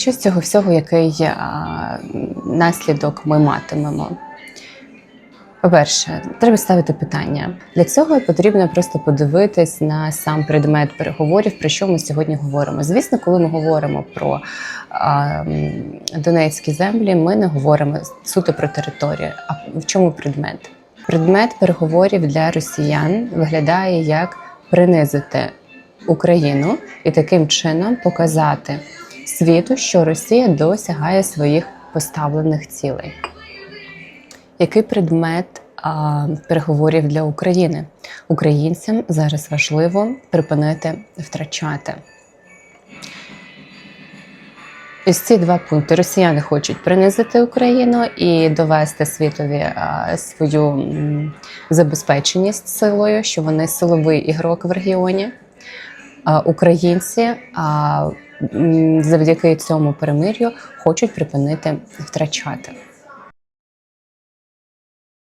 Що з цього всього, який а, наслідок ми матимемо? По-перше, треба ставити питання. Для цього потрібно просто подивитись на сам предмет переговорів, про що ми сьогодні говоримо. Звісно, коли ми говоримо про а, Донецькі землі, ми не говоримо суто про територію. А в чому предмет? Предмет переговорів для росіян виглядає як принизити Україну і таким чином показати світу, що Росія досягає своїх поставлених цілей. Який предмет а, переговорів для України? Українцям зараз важливо припинити втрачати. Ось ці два пункти. Росіяни хочуть принизити Україну і довести світові свою забезпеченість силою, що вони силовий ігрок в регіоні. Українці завдяки цьому перемир'ю хочуть припинити втрачати.